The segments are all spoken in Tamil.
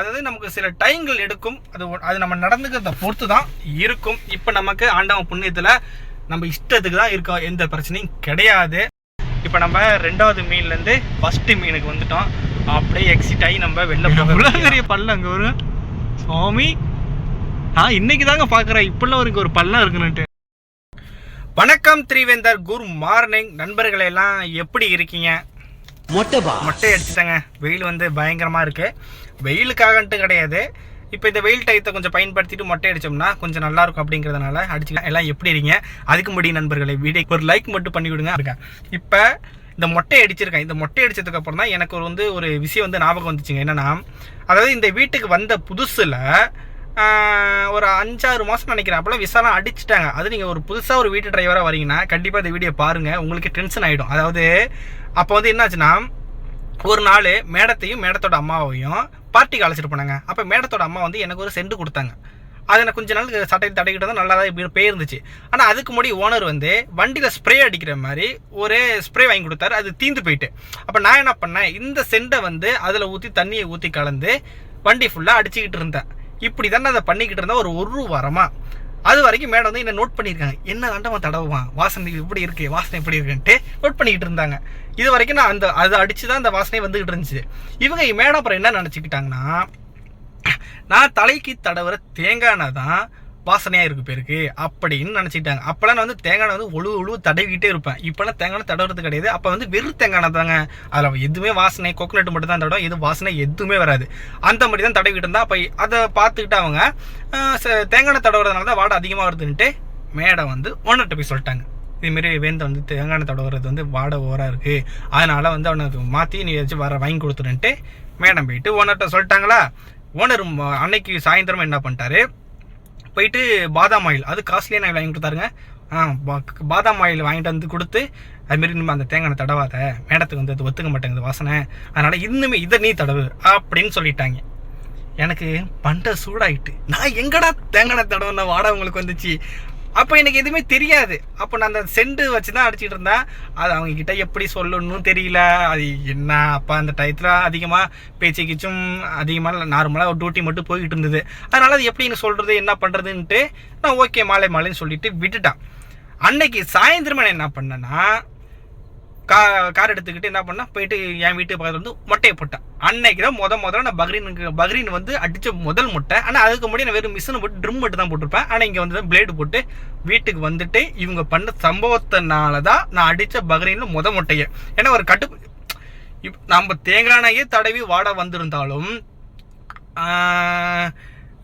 அதாவது நமக்கு சில டைம்கள் எடுக்கும். அது அது நம்ம நடந்துக்கிறத பொறுத்து தான் இருக்கும். இப்போ நமக்கு ஆண்டவன் புண்ணியத்தில் நம்ம இஷ்டத்துக்கு தான் இருக்கோம் எந்த பிரச்சனையும் கிடையாது. இப்போ நம்ம ரெண்டாவது மீன்லேருந்து ஃபஸ்ட்டு மீனுக்கு வந்துட்டோம். அப்படியே எக்ஸிட் ஆகி நம்ம வெளில போகிறோம் பெரிய பள்ளம் அங்கே வரும் சுவாமி நான் இன்னைக்கு தாங்க பார்க்குறேன் இப்படிலாம் ஒரு ஒரு பள்ளம் இருக்குன்னுட்டு. வணக்கம் த்ரீவேந்தர். குட் மார்னிங் நண்பர்களே எல்லாம் எப்படி இருக்கீங்க? மொட்டைப்பா மொட்டை அடிச்சுட்டாங்க. வெயில் வந்து பயங்கரமாக இருக்குது வெயிலுக்காகன்ட்டு கிடையாது. இப்போ இந்த வெயில் டயத்தை கொஞ்சம் பயன்படுத்திட்டு மொட்டை அடித்தோம்னா கொஞ்சம் நல்லா இருக்கும் அப்படிங்கிறதுனால அடிச்சுக்கலாம் எல்லாம் எப்படி இருக்கீங்க அதுக்கு முடியும் நண்பர்களே வீடியோ ஒரு லைக் மட்டும் பண்ணி விடுங்க. இருக்கேன் இப்போ இந்த மொட்டை அடிச்சிருக்கேன். இந்த மொட்டை அடிச்சதுக்கு அப்புறம் தான் எனக்கு ஒரு வந்து ஒரு விஷயம் வந்து ஞாபகம் வந்துச்சுங்க. என்னென்னா அதாவது இந்த வீட்டுக்கு வந்த புதுசில் ஒரு அஞ்சாறு மாதம் நினைக்கிறேன். அப்போலாம் விசாலாம் அடிச்சிட்டாங்க. அது நீங்கள் ஒரு புதுசாக ஒரு வீட்டு டிரைவராக வரீங்கன்னா கண்டிப்பாக இந்த வீடியோ பாருங்கள் உங்களுக்கு டென்ஷன் ஆகிடும் அதாவது அப்போ வந்து என்னாச்சுன்னா ஒரு நாள் மேடத்தையும் மேடத்தோட அம்மாவையும் பார்ட்டிக்கு அழைச்சிட்டு போனாங்க. அப்போ மேடத்தோட அம்மா வந்து எனக்கு ஒரு செண்டு கொடுத்தாங்க. அது எனக்கு கொஞ்ச நாள் சட்டை தடைக்கிட்டு தான் நல்லா தான் இப்படி போயிருந்துச்சு ஆனால் அதுக்கு முன்னாடி ஓனர் வந்து வண்டியில் ஸ்ப்ரே அடிக்கிற மாதிரி ஒரு ஸ்ப்ரே வாங்கி கொடுத்தாரு. அது தீந்து போயிட்டு. அப்போ நான் என்ன பண்ணேன் இந்த செண்டை வந்து அதில் ஊற்றி தண்ணியை ஊற்றி கலந்து வண்டி ஃபுல்லாக அடிச்சுக்கிட்டு இருந்தேன். இப்படி தானே அதை பண்ணிக்கிட்டு இருந்தேன் ஒரு ஒரு வாரமாக அது வரைக்கும் மேடம் வந்து என்ன நோட் பண்ணியிருக்காங்க. என்ன ஆண்டவன் தடவுவான் வாசனை இப்படி இருக்கு வாசனை இப்படி இருக்குன்ட்டு நோட் பண்ணிக்கிட்டு இருந்தாங்க. இது வரைக்கும் நான் அந்த அதை அடிச்சு தான் அந்த வாசனை வந்துகிட்டு இருந்துச்சு. இவங்க மேடம் அப்புறம் என்ன நினச்சிக்கிட்டாங்கன்னா நான் தலைக்கு தடவுற தேங்காய் தான் வாசனையாக இருக்கு பேருக்கு அப்படின்னு நினச்சிக்கிட்டாங்க. அப்போல்லாம் நான் வந்து தேங்காய் வந்து ஒழு ஒழு தடவிக்கிட்டே இருப்பேன். இப்போலாம் தேங்காய் தடவுறது கிடையாது. அப்போ வந்து வெறும் தேங்காய் எண்ணெய் தாங்க. அதில் எதுவுமே வாசனை கோகனட் மட்டும் தான் தடவும் எது வாசனை எதுவுமே வராது. அந்த மாதிரி தான் தடவிக்கிட்டு இருந்தா. அப்போ அதை பார்த்துக்கிட்டு அவங்க ச- தேங்காய் எண்ணெய் தடவுறதுனால தான் வாடை அதிகமாக வருதுன்ட்டு மேடம் வந்து ஓனர்கிட்ட போய் சொல்லிட்டாங்க. இதுமாரி வேந்த வந்து தேங்காய் எண்ணெய் தடவுறது வந்து வாடை ஓராக இருக்குது அதனால் வந்து அவனுக்கு மாற்றி நீ ஏதாச்சும் வர வாங்கி கொடுத்துருன்ட்டு மேடம் போயிட்டு ஓனர்கிட்ட சொல்லிட்டாங்களா? ஓனர் அன்னைக்கு சாயந்தரம் என்ன பண்ணிட்டாரு? போயிட்டு பாதாம் ஆயில் அது காஸ்ட்லியான ஆயில் வாங்கி கொடுத்தாருங்க. ஆ பாதாம் ஆயில் வாங்கிட்டு வந்து கொடுத்து அதுமாரி நம்ம அந்த தேங்காய் தடவாத மேடத்துக்கு வந்து அது ஒத்துக்க மாட்டேங்குது வாசனை. அதனால் இன்னுமே இதை நீ தடவு அப்படின்னு சொல்லிட்டாங்க. எனக்கு பண்டை சூடாயிட்டு நான் எங்கடா தேங்காய் எண்ணெய் தடவுன உங்களுக்கு வந்துச்சு? அப்போ எனக்கு எதுவுமே தெரியாது. அப்போ நான் அந்த செண்டு வச்சு தான் அடிச்சிட்டு இருந்தேன். அது அவங்க கிட்ட எப்படி சொல்லணும்னு தெரியல. அது என்ன அப்போ அந்த டயத்தில் அதிகமாக பேச்சு கீச்சும் அதிகமாக நார்மலாக டியூட்டி மட்டும் போய்கிட்டு இருந்தது. அதனால் அது எப்படின்னு சொல்கிறது என்ன பண்ணுறதுன்ட்டு நான் ஓகே மாலை மாலைன்னு சொல்லிட்டு விட்டுட்டேன். அன்னைக்கு சாயந்தரமாக நான் என்ன பண்ணேன்னா கா கார் எடுத்துக்கிட்டு என்ன பண்ணா போயிட்டு என் வீட்டு பக்கத்தில் வந்து மொட்டையை போட்டேன். அன்னைக்கு தான் முத முதல்ல நான் பக்ரீனுக்கு பக்ரீன் வந்து அடித்த முதல் முட்டை. ஆனால் அதுக்கு முன்னாடி நான் வெறும் மிஷினை போட்டு ட்ரிம் மட்டும் தான் போட்டிருப்பேன். ஆனால் இங்கே வந்து பிளேடு போட்டு வீட்டுக்கு வந்துட்டு இவங்க பண்ண சம்பவத்தினால தான் நான் அடித்த பக்ரீனில் முத முட்டையை. ஏன்னா ஒரு கட்டு இப் நம்ம தேங்காய் தடவி வாட வந்திருந்தாலும்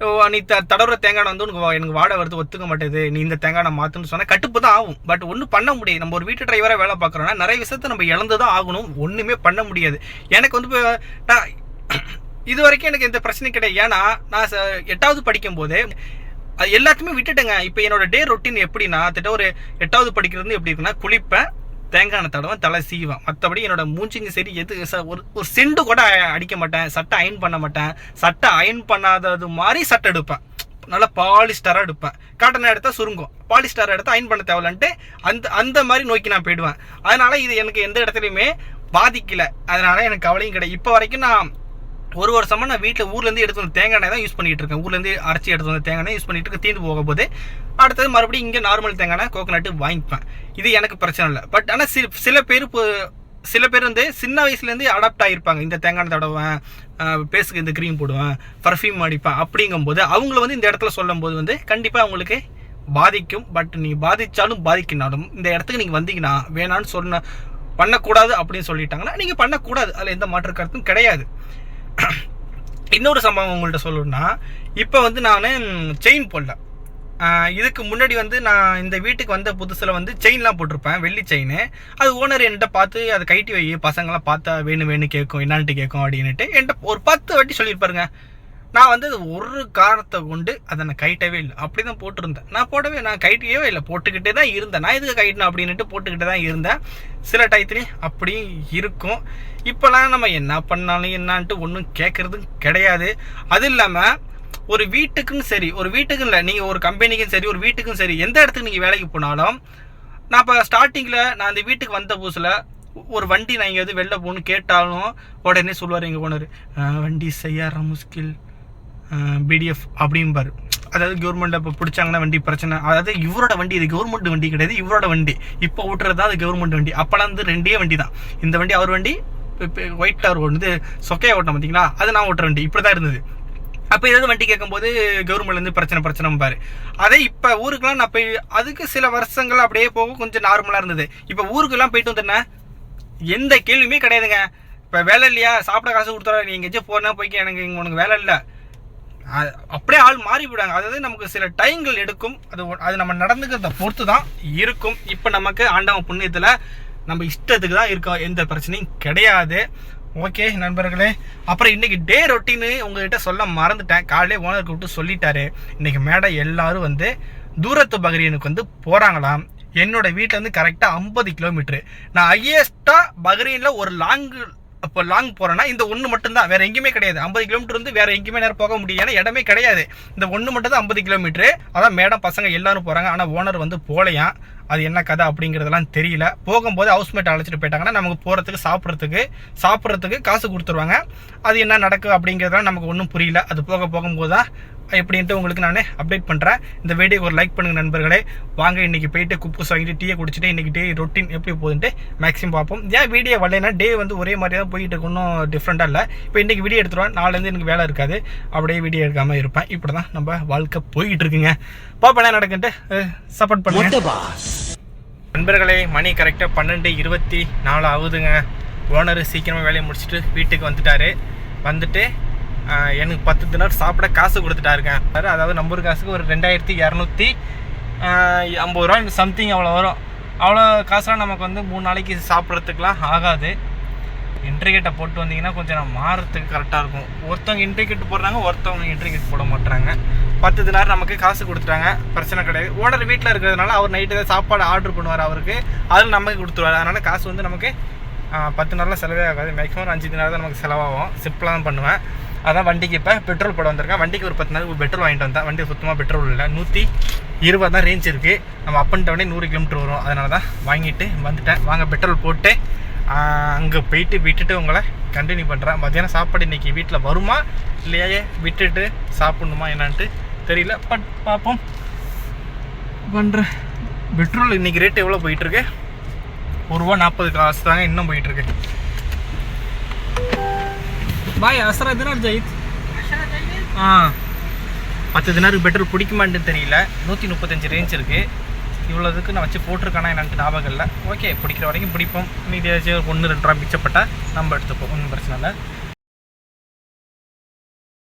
நீ த தடவுற தேங்காய் வந்து உனக்கு வா- எனக்கு வாடகை வருது ஒத்துக்க மாட்டேது நீ இந்த தேங்காய் எண்ணெய் மாற்றுன்னு சொன்னால் கட்டுப்பு தான் ஆகும். பட் ஒன்றும் பண்ண முடியாது. நம்ம ஒரு வீட்டு டிரைவராக வேலை பார்க்குறோன்னா நிறைய விஷயத்த நம்ம இழந்து தான் ஆகணும். ஒன்றுமே பண்ண முடியாது. எனக்கு வந்து இப்போ நான் இது வரைக்கும் எனக்கு எந்த பிரச்சனையும் கிடையாது. ஏன்னா நான் ச- எட்டாவது படிக்கும்போது அது எல்லாத்தையுமே விட்டுட்டேங்க. இப்போ என்னோட டே ரொட்டீன் எப்படின்னா திட்ட ஒரு எட்டாவது படிக்கிறது எப்படி இருக்குன்னா குளிப்பேன். தேங்காய் எண்ணெய் தடவை தலை சீவேன் மற்றபடி என்னோட மூஞ்சிங்க சரி எது ஒரு ஒரு செண்டு கூட அடிக்க மாட்டேன். சட்டை அயன் பண்ண மாட்டேன். சட்டை அயன் பண்ணாதது மாதிரி சட்டை எடுப்பேன். நல்லா பாலிஸ்டராக எடுப்பேன். காட்டன் எடுத்தால் சுருங்கும். பாலிஸ்டர் எடுத்தால் அயன் பண்ண தேவையில்லன்ட்டு அந்த அந்த மாதிரி நோக்கி நான் போயிடுவேன். அதனால் இது எனக்கு எந்த இடத்துலையுமே பாதிக்கலை. அதனால் எனக்கு கவலையும் கிடையாது. இப்போ வரைக்கும் நான் ஒரு வருஷமாக நான் வீட்டில் ஊர்லேருந்து எடுத்து வந்து தேங்காய் எண்ணெய் தான் யூஸ் பண்ணிகிட்டு இருக்கேன் ஊர்லேருந்து அரைச்சி எடுத்து வந்து தேங்காய் எண்ணெய் யூஸ் பண்ணிட்டு இருக்க தீர்ந்து போக போது அடுத்தது மறுபடியும் இங்கே நார்மல் தேங்காய் எண்ணெய் கோகனட்டு வாங்கிப்பேன். இது எனக்கு பிரச்சனை இல்லை. பட் ஆனால் சில சில பேர் சில பேர் வந்து சின்ன வயசுலேருந்து அடாப்ட் ஆகிருப்பாங்க இந்த தேங்காய் எண்ணெய் தடவேன் பேஸுக்கு இந்த க்ரீம் போடுவேன் பர்ஃப்யூம் அடிப்பேன் அப்படிங்கும்போது அவங்கள வந்து இந்த இடத்துல சொல்லும் போது வந்து கண்டிப்பாக அவங்களுக்கு பாதிக்கும். பட் நீ பாதித்தாலும் பாதிக்கினாலும் இந்த இடத்துக்கு நீங்கள் வந்தீங்கன்னா வேணான்னு சொன்ன பண்ணக்கூடாது அப்படின்னு சொல்லிட்டாங்கன்னா நீங்கள் பண்ணக்கூடாது. அதில் எந்த மாற்று கருத்தும் கிடையாது. இன்னொரு சம்பவம் உங்கள்கிட்ட சொல்லணும்னா இப்போ வந்து நான் செயின் போடல. இதுக்கு முன்னாடி வந்து நான் இந்த வீட்டுக்கு வந்த புதுசில் வந்து செயின்லாம் போட்டிருப்பேன் வெள்ளி செயின் அது ஓனர் என்கிட்ட பார்த்து அதை கைட்டி வை பசங்களாம் பார்த்தா வேணும் வேணும் கேட்கும் என்னான்ட்டு கேட்கும் அப்படின்னுட்டு என்கிட்ட ஒரு பத்து வாட்டி சொல்லியிருப்பாருங்க. நான் வந்து அது ஒரு காரணத்தை கொண்டு அதை நான் கைட்டவே இல்லை. அப்படி தான் போட்டிருந்தேன். நான் போடவே நான் கைட்டியவே இல்லை. போட்டுக்கிட்டே தான் இருந்தேன். நான் எதுக்கு கைட்டினேன் அப்படின்னுட்டு போட்டுக்கிட்டே தான் இருந்தேன். சில டயத்துலேயும் அப்படியும் இருக்கும். இப்போலாம் நம்ம என்ன பண்ணாலும் என்னான்ட்டு ஒன்றும் கேட்குறதும் கிடையாது. அது இல்லாமல் ஒரு வீட்டுக்கும் சரி ஒரு வீட்டுக்கும் இல்லை நீங்கள் ஒரு கம்பெனிக்கும் சரி ஒரு வீட்டுக்கும் சரி எந்த இடத்துக்கு நீங்கள் வேலைக்கு போனாலும் நான் இப்போ ஸ்டார்டிங்கில் நான் அந்த வீட்டுக்கு வந்த புதுசில் ஒரு வண்டி நான் எங்கேயாவது வெளில போகணும்னு கேட்டாலும் உடனே சொல்லுவார் எங்கள் ஓனர் வண்டி செய்யார முஸ்கில். பிடிஎஃப் அப்படிம்பார். அதாவது கவர்மெண்ட்டில் இப்போ பிடிச்சாங்கன்னா வண்டி பிரச்சனை. அதாவது இவரோட வண்டி இது கவர்மெண்ட் வண்டி கிடையாது இவரோட வண்டி. இப்போ ஓட்டுறது தான் அது கவர்மெண்ட் வண்டி. அப்போலாம் வந்து ரெண்டே வண்டி தான். இந்த வண்டி அவர் வண்டி ஒயிட் டவர் வந்து சொக்கையா ஓட்டம் பார்த்தீங்களா அது நான் ஓட்டுற வண்டி. இப்படி தான் இருந்தது. அப்போ ஏதாவது வண்டி கேட்கும்போது கவர்மெண்ட்லேருந்து பிரச்சனை பிரச்சனை பாரு. அதே இப்போ ஊருக்குலாம் நான் போய் அதுக்கு சில வருஷங்கள் அப்படியே போக கொஞ்சம் நார்மலாக இருந்தது. இப்போ ஊருக்குலாம் போயிட்டு வந்துட்டேன் எந்த கேள்வியுமே கிடையாதுங்க. இப்போ வேலை இல்லையா? சாப்பிட காசு கொடுத்துறா நீங்கள் எங்கேயாச்சும் போனால் போய்க்கு எனக்கு இங்கே உனக்கு வேலை இல்லை. அப்படியே ஆள் மாறி போயிடுவாங்க. அதாவது நமக்கு சில டைங்கள் எடுக்கும். அது அது நம்ம நடந்துக்கிறத பொறுத்து தான் இருக்கும். இப்போ நமக்கு ஆண்டவன் புண்ணியத்தில் நம்ம இஷ்டத்துக்கு தான் இருக்கோம் எந்த பிரச்சனையும் கிடையாது. ஓகே நண்பர்களே. அப்புறம் இன்னைக்கு டே ரொட்டீனு உங்கள்கிட்ட சொல்ல மறந்துட்டேன். காலையிலே ஓனர் கூப்பிட்டு சொல்லிட்டாரு. இன்றைக்கி மேடம் எல்லாரும் வந்து தூரத்து பக்ரீனுக்கு வந்து போகிறாங்களாம் என்னோட வீட்டிலேருந்து கரெக்டாக ஐம்பது கிலோமீட்ரு நான் ஹையஸ்ட்டாக பக்ரீனில் ஒரு லாங் இப்போ லாங் போகிறேன்னா இந்த ஒன்று மட்டும்தான். வேறு எங்கேயுமே கிடையாது. ஐம்பது கிலோமீட்டர் வந்து வேறு எங்கேயுமே நேரம் போக முடியும். ஏன்னா இடமே கிடையாது. இந்த ஒன்று மட்டும் தான் ஐம்பது கிலோமீட்டர் அதான் மேடம் பசங்க எல்லாரும் போகிறாங்க ஆனால் ஓனர் வந்து போலையாம் அது என்ன கதை அப்படிங்கிறதெல்லாம் தெரியல. போகும்போது ஹவுஸ்மேட் அழைச்சிட்டு போயிட்டாங்கன்னா நமக்கு போகிறதுக்கு சாப்பிட்றதுக்கு சாப்பிட்றதுக்கு காசு கொடுத்துருவாங்க. அது என்ன நடக்கும் அப்படிங்கிறதெல்லாம் நமக்கு ஒன்றும் புரியல. அது போக போகும்போது தான் எப்படின்ட்டு உங்களுக்கு நான் அப்டேட் பண்ணுறேன் இந்த வீடியோக்கு ஒரு லைக் பண்ணுங்க நண்பர்களே. வாங்க இன்னைக்கு போயிட்டு குப்பூஸ் வாங்கிட்டு டீயை குடிச்சிட்டு இன்னைக்கு டே ரொட்டீன் எப்படி போகுதுன்ட்டு மேக்ஸிமம் பார்ப்போம். ஏன் வீடியோ வரலைன்னா டே வந்து ஒரே மாதிரி தான் போயிட்டு இருக்கு. ஒன்றும் டிஃப்ரெண்ட்டாக இல்லை. இப்போ இன்றைக்கி வீடியோ எடுத்துருவேன். நாளைலேருந்து எனக்கு வேலை இருக்காது. அப்படியே வீடியோ எடுக்காமல் இருப்பேன். இப்படி தான் நம்ம வாழ்க்கை போயிட்டு இருக்குங்க. பாப்பா என்ன நடக்குன்ட்டு சப்போர்ட் பண்ணுங்க. நண்பர்களே மணி கரெக்டாக பன்னெண்டு இருபத்தி நாலு ஆகுதுங்க. ஓனர் சீக்கிரமாக வேலையை முடிச்சுட்டு வீட்டுக்கு வந்துட்டாரு. வந்துட்டு எனக்கு பத்து தினார் சாப்பிட காசு கொடுத்துட்டாருக்கேன் அதாவது அதாவது நம்பர் காசுக்கு ஒரு ரெண்டாயிரத்தி இரநூத்தி ஐம்பது ரூபா சம்திங் அவ்வளோ வரும். அவ்வளோ காசுலாம் நமக்கு வந்து மூணு நாளைக்கு சாப்பிட்றதுக்குலாம் ஆகாது. இன்ட்ரிகேட்டை போட்டு வந்தீங்கன்னா கொஞ்சம் மாறுறதுக்கு மாறத்துக்கு கரெக்டாக இருக்கும். ஒருத்தவங்க இன்ட்ரிகேட் போடுறாங்க ஒருத்தவங்க இன்ட்ரிகேட் போட மாட்டுறாங்க பத்து தினார் நமக்கு காசு கொடுத்துட்டாங்க பிரச்சனை கிடையாது. ஓனர் வீட்டில் இருக்கிறதுனால அவர் நைட்டு தான் சாப்பாடு ஆர்டர் பண்ணுவார் அவருக்கு அதில் நமக்கு கொடுத்துருவார். அதனால் காசு வந்து நமக்கு பத்து நாளில் செலவே ஆகாது. மேக்ஸிமம் அஞ்சு தினார் தான் நமக்கு செலவாகும். சிம்பிளாக தான் பண்ணுவேன். அதான் வண்டிக்கு இப்போ பெட்ரோல் போட வந்திருக்கேன். வண்டிக்கு ஒரு பத்து நாள் பெட்ரோல் வாங்கிட்டு வந்தேன். வண்டி சுத்தமாக பெட்ரோல் இல்லை. நூற்றி இருபது தான் ரேஞ்ச் இருக்குது நம்ம அப் அண்ட் டவுனே நூறு கிலோமீட்டர் வரும். அதனால தான் வாங்கிட்டு வந்துட்டேன். வாங்க பெட்ரோல் போட்டு அங்கே போயிட்டு விட்டுட்டு உங்களை கண்டினியூ பண்ணுறேன் மத்தியானம் சாப்பாடு இன்றைக்கி வீட்டில் வருமா? இல்லையே? விட்டுட்டு சாப்பிடணுமா என்னான்ட்டு தெரியல. பட் பார்ப்போம் பண்ணுறேன் பெட்ரோல் இன்றைக்கி ரேட் எவ்வளோ போயிட்டுருக்கு ஒரு ரூபா நாற்பது காசு தாங்க இன்னும் போயிட்டுருக்கு பாய் அசரா தினார் ஜெயித் ஆ. பத்து தினாருக்கு பெட்ரோல் பிடிக்குமான்னு தெரியல. நூற்றி முப்பத்தஞ்சு ரேஞ்ச் இருக்குது இவ்வளோ இதுக்கு நான் வச்சு போட்டிருக்கானா எனக்கு ஞாபகம் இல்லை. ஓகே பிடிக்கிற வரைக்கும் பிடிப்போம். மீதி ஏதாச்சும் ஒன்று ரெண்டு ரூபா மிச்சப்பட்டா நம்ம எடுத்துப்போம். ஒன்றும் பிரச்சனை இல்லை.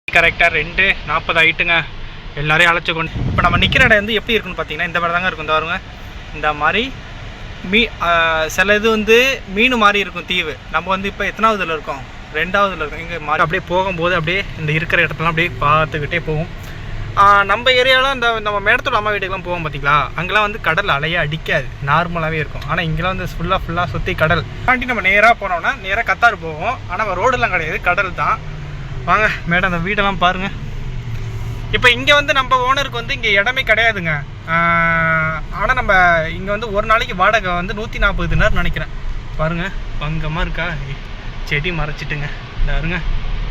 கரெக்டாக ரெண்டு நாற்பது ஆயிட்டுங்க எல்லாரையும் அழைச்சி கொண்டு இப்போ நம்ம நிற்கிற இடம் வந்து எப்படி இருக்குன்னு பார்த்தீங்கன்னா இந்த மாதிரி தாங்க இருக்கும். இந்த பாருங்க. இந்த மாதிரி மீ சில இது வந்து மீன் மாதிரி இருக்கும் தீவு. நம்ம வந்து இப்போ எத்தனாவதுல இருக்கோம்? ரெண்டாவதுல இங்கே மாதிரி அப்படியே போகும்போது அப்படியே இந்த இருக்கிற இடத்தெல்லாம் அப்படியே பார்த்துக்கிட்டே போகும். நம்ம ஏரியாவில் இந்த நம்ம மேடத்தோட அம்மா வீட்டுக்குலாம் போவோம் பார்த்தீங்களா அங்கெல்லாம் வந்து கடல் அலையே அடிக்காது. நார்மலாகவே இருக்கும். ஆனால் இங்கெல்லாம் வந்து ஃபுல்லாக ஃபுல்லாக சுற்றி கடல். தாண்டி நம்ம நேராக போனோம்னா நேராக கத்தார் போவோம். ஆனால் ரோடெல்லாம் கிடையாது. கடல் தான். வாங்க மேடம் அந்த வீடெல்லாம் பாருங்கள் இப்போ இங்கே வந்து நம்ம ஓனருக்கு வந்து இங்கே இடமே கிடையாதுங்க. ஆனால் நம்ம இங்கே வந்து ஒரு நாளைக்கு வாடகை வந்து நூற்றி நாற்பது தினார் நினைக்கிறேன். பாருங்கள் பங்கமாக இருக்கா? செடி மறைச்சிட்டுங்க. பாருங்க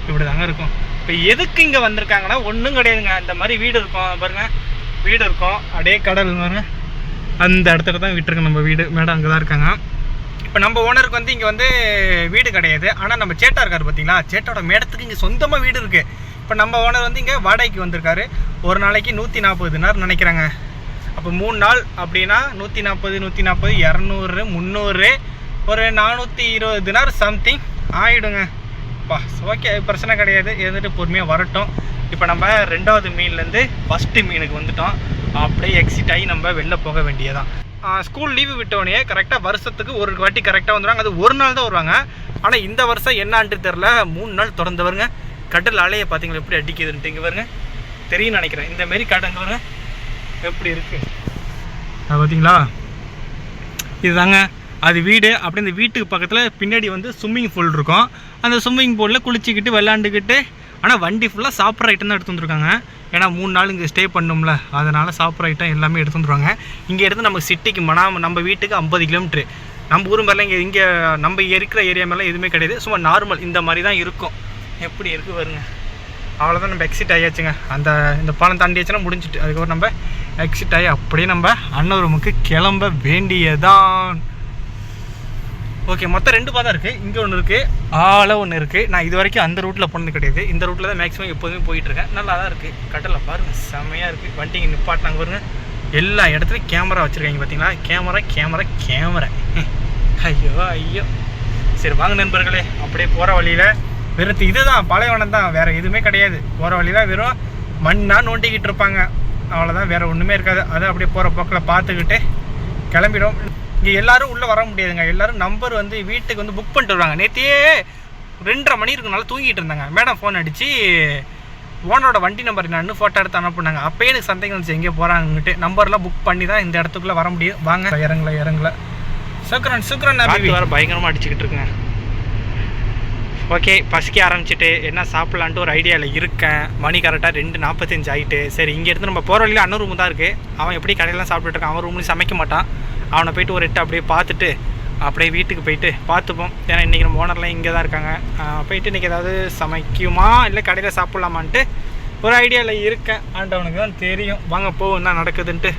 இப்படி தாங்க இருக்கும். இப்போ எதுக்கு இங்கே வந்திருக்காங்கன்னா ஒன்றும் கிடையாதுங்க. இந்த மாதிரி வீடு இருக்கும் பாருங்க. வீடு இருக்கும். அப்படியே கடல் பாருங்க. அந்த இடத்துல தான் விட்டுருக்கு நம்ம வீடு. மேடம் அங்கே தான் இருக்காங்க. இப்போ நம்ம ஓனருக்கு வந்து இங்கே வந்து வீடு கிடையாது. ஆனால் நம்ம சேட்டா இருக்கார் பார்த்தீங்களா சேட்டோட மேடத்துக்கு இங்கே சொந்தமாக வீடு இருக்குது இப்போ நம்ம ஓனர் வந்து இங்கே வாடகைக்கு வந்திருக்காரு. ஒரு நாளைக்கு நூற்றி நாற்பது தினார் நினைக்கிறாங்க. அப்போ மூணு நாள் அப்படின்னா நூற்றி நாற்பது நூற்றி நாற்பது இரநூறு முந்நூறு ஒரு நானூற்றி இருபது தினார் சம்திங் ஆயிடுங்க. பா ஓகே பிரச்சனை கிடையாது. இருந்துட்டு பொறுமையாக வரட்டும். இப்போ நம்ம ரெண்டாவது மீன்லேருந்து ஃபஸ்ட்டு மீனுக்கு வந்துட்டோம். அப்படியே எக்ஸிட் ஆகி நம்ம வெளில போக வேண்டியதான் ஸ்கூல் லீவு விட்டோடனே கரெக்டாக வருஷத்துக்கு ஒரு வாட்டி கரெக்டாக வந்துடுவாங்க அது ஒரு நாள் தான் வருவாங்க. ஆனால் இந்த வருஷம் என்னான்ட்டு தெரில மூணு நாள் தொடர்ந்து வருங்க. கடல் அலையை பார்த்தீங்களா? எப்படி அடிக்குதுன்ட்டு இங்கே வருங்க தெரியும் நினைக்கிறேன். இந்தமாரி கடங்க வருங்க எப்படி இருக்குது பார்த்தீங்களா? இதுதாங்க. அது வீடு அப்படி இந்த வீட்டுக்கு பக்கத்தில் பின்னாடி வந்து ஸ்விம்மிங் பூல் இருக்கும். அந்த ஸ்விம்மிங் பூலில் குளிச்சுக்கிட்டு விளாண்டுக்கிட்டு ஆனால் வண்டி ஃபுல்லாக சாப்பிட்ற ஐட்டம் தான் எடுத்து வந்துருக்காங்க. ஏன்னா மூணு நாள் இங்கே ஸ்டே பண்ணோம்ல அதனால் சாப்பிட்ற ஐட்டம் எல்லாமே எடுத்து வந்துருவாங்க. இங்கே இருந்து நம்ம சிட்டிக்கு மனா நம்ம வீட்டுக்கு ஐம்பது கிலோமீட்ரு நம்ம ஊர் மாதிரிலாம் இங்கே இங்கே நம்ம இருக்கிற ஏரியா மாதிரிலாம் எதுவுமே கிடையாது. சும்மா நார்மல் இந்த மாதிரி தான் இருக்கும். எப்படி இருக்குது பாருங்க. அவ்வளோதான் நம்ம எக்ஸிட் ஆகியாச்சுங்க அந்த இந்த பாலம் தாண்டியாச்சுன்னா முடிஞ்சிட்டு. அதுக்கப்புறம் நம்ம எக்ஸிட் ஆகி அப்படியே நம்ம அன்னூர் ரூமுக்கு கிளம்ப வேண்டியதான் ஓகே மொத்தம் ரெண்டு பாதை இருக்குது இங்கே ஒன்று இருக்குது ஆள ஒன்று இருக்குது நான் இது வரைக்கும் அந்த ரூட்டில் போனது கிடையாது. இந்த ரூட்டில் தான் மேக்ஸிமம் எப்போதுமே போயிட்டு இருக்கேன் நல்லா தான் இருக்குது கடலை பாருங்கள் செம்மையாக இருக்குது வண்டிங்க நிப்பாட்டினாங்க பாருங்க. எல்லா இடத்துலையும் கேமரா வச்சுருக்காங்க பார்த்தீங்களா கேமரா கேமரா கேமரா ஐயோ ஐயோ. சரி வாங்க நண்பர்களே. அப்படியே போகிற வழியில் வெறும் இதுதான் பாலைவனம் தான். வேறு எதுவுமே கிடையாது. போகிற வழியில் வெறும் மண்ணாக நோண்டிக்கிட்டு இருப்பாங்க. அவ்வளோதான் வேறு ஒன்றுமே இருக்காது. அதை அப்படியே போகிற போக்கில் பார்த்துக்கிட்டு கிளம்பிடும். இங்கே எல்லாரும் உள்ளே வர முடியாதுங்க. எல்லாரும் நம்பர் வந்து வீட்டுக்கு வந்து புக் பண்ணிட்டு வருவாங்க. நேத்தியே ரெண்டரை மணி இருக்கனால தூங்கிட்டு இருந்தாங்க. மேடம் ஃபோன் அடித்து ஓனரோட வண்டி நம்பர் என்னன்னு ஃபோட்டோ எடுத்து அனுப்புனாங்க. அப்போயே எனக்கு சந்தேகம் வந்துச்சு எங்கே போகிறாங்கன்ட்டு நம்பர்லாம் புக் பண்ணி தான் இந்த இடத்துக்குள்ளே வர முடியும். வாங்க. இறங்கல இறங்கல. சுக்ரன் சுக்ரன் வேறு பயங்கரமாக அடிச்சுக்கிட்டு இருக்குங்க ஓகே பசிக்க ஆரம்பிச்சிட்டு என்ன சாப்பிட்லான்ட்டு ஒரு ஐடியாவில் இருக்கேன். மணி கரெக்டாக ரெண்டு நாற்பத்தஞ்சு ஆகிட்டு சரி இங்கே இருந்து நம்ம போகிற வழியில் அண்ணன் ரூம் தான் இருக்குது அவன் எப்படி கடையிலாம் சாப்பிட்டுட்டு இருக்கான்? அவன் ரூம்லேயும் சமைக்க மாட்டான். அவனை போயிட்டு ஒரு எட்டு அப்படியே பார்த்துட்டு அப்படியே வீட்டுக்கு போயிட்டு பார்த்துப்போம். ஏன்னா இன்றைக்கி நம்ம ஓனர்லாம் இங்கே தான் இருக்காங்க. போயிட்டு இன்றைக்கி ஏதாவது சமைக்குமா? இல்லை கடையில் சாப்பிட்லாமான்ட்டு ஒரு ஐடியாவில் இருக்கேன். ஆண்டவனுக்கு தான் தெரியும். வாங்க போ என்ன நடக்குதுன்ட்டு.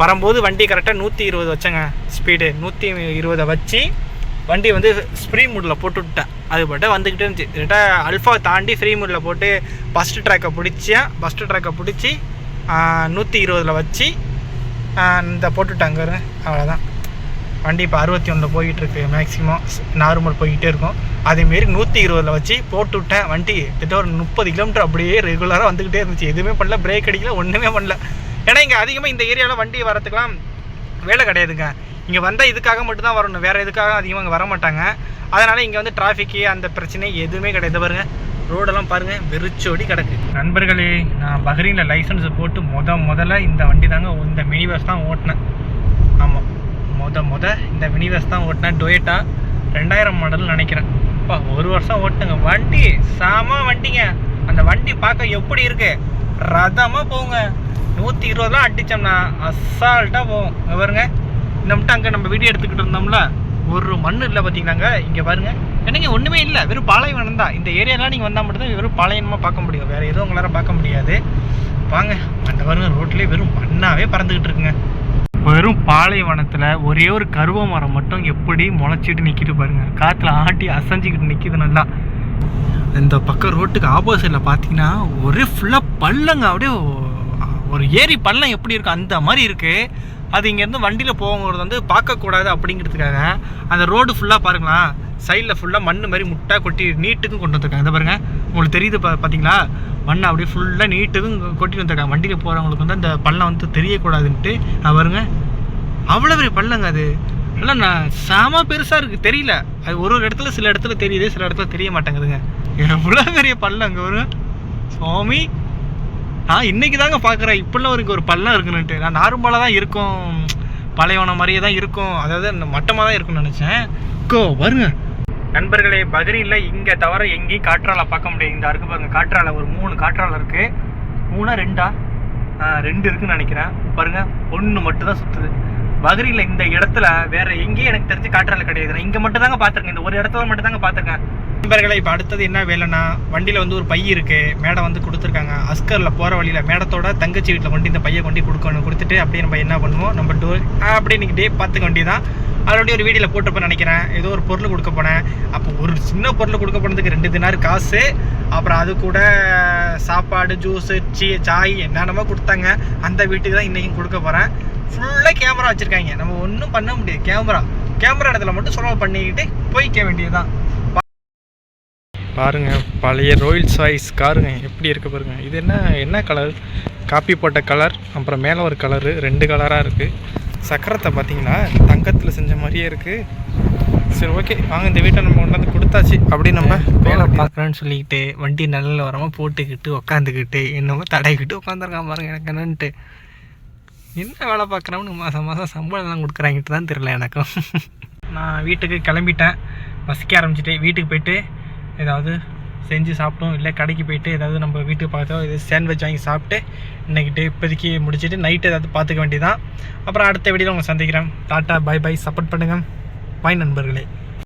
வரும்போது வண்டி கரெக்டாக நூற்றி இருபது வச்சேங்க. ஸ்பீடு நூற்றி இருபதை வச்சு வண்டி வந்து ஃப்ரீ மூடில் போட்டு விட்டேன். அது பட்ட வந்துக்கிட்டே இருந்துச்சு. கரெக்டாக அல்ஃபா தாண்டி ஃப்ரீ மூடில் போட்டு ஃபஸ்ட்டு ட்ராக்கை பிடிச்சேன். ஃபஸ்ட்டு ட்ராக்கை பிடிச்சி நூற்றி இருபதில் வச்சு இந்த போட்டுட்டாங்க அவ்வளோதான் வண்டி இப்போ அறுபத்தி ஒன்றில் போயிட்டுருக்கு மேக்ஸிமம் நார்மல் போய்கிட்டே இருக்கும். அதேமாரி நூற்றி இருபதில் வச்சு போட்டு விட்டேன் வண்டி. கிட்ட ஒரு முப்பது கிலோமீட்டர் அப்படியே ரெகுலராக வந்துக்கிட்டே இருந்துச்சு. எதுவுமே பண்ணல. பிரேக் அடிக்கல. ஒன்றுமே பண்ணல. ஏன்னா இங்கே அதிகமாக இந்த ஏரியாவில் வண்டி வரத்துக்குலாம் வேலை கிடையாதுங்க. இங்கே வந்தால் இதுக்காக மட்டும்தான் வரணும். வேறு எதுக்காக அதிகமாக இங்கே வர மாட்டாங்க அதனால் இங்கே வந்து டிராஃபிக்கு அந்த பிரச்சனை எதுவுமே கிடையாது. பாருங்கள் ரோடெல்லாம் பாருங்கள் வெறிச்சோடி கிடக்கு. நண்பர்களே நான் பஹ்ரீனில் லைசன்ஸ் போட்டு முத முதல்ல இந்த வண்டி தாங்க இந்த மினி பஸ் தான் ஓட்டினேன். ஆமாம் முத முத இந்த மினி பஸ் தான் ஓட்டினேன். டொயேட்டா ரெண்டாயிரம் மாடல் நினைக்கிறேன். அப்பா ஒரு வருஷம் ஓட்டுங்க வண்டி சாம வண்டிங்க. அந்த வண்டி பார்க்க எப்படி இருக்கு? ரதமாக போகுங்க. நூற்றி இருபதுலாம் அடித்தோம்னா அசால்ட்டாக போகும். பாருங்க. இந்த மட்டும் அங்கே நம்ம வீடியோ எடுத்துக்கிட்டு இருந்தோம்ல? ஒரு மண் இல்லை பார்த்தீங்கன்னாங்க இங்கே பாருங்க. என்னங்க ஒன்றுமே இல்லை. வெறும் பாலைவனம் தான். இந்த ஏரியாலாம் நீங்கள் வந்தால் மட்டும்தான் வெறும் பாலைவனமாக பார்க்க முடியும். வேறு எதுவும் உங்களால் பார்க்க முடியாது. வாங்க அந்த பாருங்க ரோட்லேயே வெறும் மண்ணாகவே பறந்துக்கிட்டு இருக்குங்க. வெறும் பாலைவனத்தில் ஒரே ஒரு கருவ மரம் மட்டும் எப்படி முளைச்சிட்டு நிற்கிது பாருங்க. காற்றுல ஆட்டி அசைஞ்சிக்கிட்டு நிற்கிது நல்லா. இந்த பக்கம் ரோட்டுக்கு ஆப்போசிட்டில் பார்த்தீங்கன்னா ஒரே ஃபுல்லாக பள்ளங்க. அப்படியே ஒரு ஏரி பள்ளம் எப்படி இருக்கும் அந்த மாதிரி இருக்குது அது இங்கேருந்து வண்டியில் போகும்போது வந்து பார்க்கக்கூடாது அப்படிங்கிறதுக்காக அந்த ரோடு ஃபுல்லாக பாருங்களா சைடில் ஃபுல்லாக மண் மாதிரி முட்டா கொட்டி நீட்டுக்கும் கொண்டு வந்திருக்காங்க. இந்த பாருங்கள் உங்களுக்கு தெரியுது பா பார்த்தீங்களா மண்ணை அப்படியே ஃபுல்லாக நீட்டுக்கும் கொட்டி வந்திருக்காங்க. வண்டியில் போகிறவங்களுக்கு வந்து அந்த பள்ளம் வந்து தெரியக்கூடாதுன்ட்டு. நான் பாருங்க. அவ்வளோ பெரிய பள்ளங்க அது. இல்லை நான் செம பெருசாக இருக்குது தெரியல. அது ஒரு ஒரு இடத்துல சில இடத்துல தெரியுது சில இடத்துல தெரிய மாட்டேங்குதுங்க. எவ்வளோ பெரிய பள்ளம் அங்கே வருங்க சுவாமி. நான் இன்னைக்கு தாங்க பார்க்குறேன் இப்படிலாம் அவருக்கு ஒரு பள்ளம் இருக்குன்னுட்டு. நான் நார்மலாக தான் இருக்கும். பழையவன மாதிரியே தான் இருக்கும். அதாவது மட்டமாக தான் இருக்கும்னு நினச்சேன். கோ வருங்க. நண்பர்களே பதிரியில் இங்கே தவிர எங்கேயும் காற்றாலை பார்க்க முடியாது. இந்த இருக்கு பாருங்கள் காற்றாலை ஒரு மூணு காற்றாலை இருக்குது மூணா ரெண்டா? ரெண்டு இருக்குன்னு நினைக்கிறேன். பாருங்க ஒன்று மட்டும் தான் சுற்றுது வகரியில் இந்த இடத்துல வேற எங்கேயும் எனக்கு தெரிஞ்சு காற்றாலை கிடையாது. நான் இங்கே மட்டும் தாங்க பார்த்துருக்கேன். இந்த ஒரு இடத்துல மட்டும் தாங்க பார்த்துருக்கேன். நண்பர்களை இப்போ அடுத்தது என்ன வேலைன்னா வண்டியில் வந்து ஒரு பை இருக்கு. மேடம் வந்து கொடுத்துருக்காங்க. அஸ்கரில் போகிற வழியில் மேடத்தோட தங்கச்சி வீட்டில் கொண்டு இந்த பையை கொண்டு கொடுக்கணும். கொடுத்துட்டு அப்படியே நம்ம என்ன பண்ணுவோம்? நம்ம டோர் அப்படியே டே பார்த்துக்க வேண்டியதான் ஆல்ரெடி ஒரு வீடியோவில் போட்டிருப்பேன் நினைக்கிறேன். ஏதோ ஒரு பொருள் கொடுக்க போனேன். அப்போ ஒரு சின்ன பொருள் கொடுக்க போனதுக்கு ரெண்டு தினார் காசு. அப்புறம் அது கூட சாப்பாடு ஜூஸு சீ சாய் என்னென்னமோ கொடுத்தாங்க. அந்த வீட்டுக்கு தான் இன்றைக்கும் கொடுக்க போகிறேன் ஃபுல்லாக கேமரா வச்சுருக்காங்க. நம்ம ஒன்றும் பண்ண முடியாது. கேமரா கேமரா இடத்துல மட்டும் செலவு பண்ணிக்கிட்டு போய்க்க வேண்டியதுதான். பாருங்கள் பழைய ரோயல்ஸ் வாய்ஸ் காருங்க. எப்படி இருக்குது பாருங்க. இது என்ன என்ன கலர் காப்பி போட்ட கலர் அப்புறம் மேலே ஒரு கலரு ரெண்டு கலராக இருக்குது சக்கரத்தை பார்த்தீங்களா? தங்கத்தில் செஞ்ச மாதிரியே இருக்குது சரி ஓகே வாங்க இந்த வீட்டை நம்ம கொண்டாந்து கொடுத்தாச்சு. அப்படி நம்ம வேலை பார்க்குறேன்னு சொல்லிக்கிட்டு வண்டி நல்ல வரமாக போட்டுக்கிட்டு உக்காந்துக்கிட்டு என்னமோ தடைக்கிட்டு உட்காந்துருக்கான் பாருங்க எனக்கு என்னன்ட்டு. என்ன வேலை பார்க்குறோம்னு மாதம் மாதம் சம்பளம்லாம் கொடுக்குறாங்கிட்டு தான் தெரில எனக்கும். நான் வீட்டுக்கு கிளம்பிட்டேன். பசிக்க ஆரம்பிச்சிட்டு வீட்டுக்கு போயிட்டு ஏதாவது செஞ்சு சாப்பிட்டோம். இல்லை கடைக்கு போயிட்டு ஏதாவது நம்ம வீட்டுக்கு பார்த்தோம் இது சாண்ட்விச் வாங்கி சாப்பிட்டு இன்றைக்கி டே இப்போதைக்கு முடிச்சுட்டு நைட்டு ஏதாவது பார்த்துக்க வேண்டியதான் அப்புறம் அடுத்த வீடியோவில் உங்களை சந்திக்கிறேன். டாட்டா பை பை சப்போர்ட் பண்ணுங்கள் பாய் நண்பர்களே.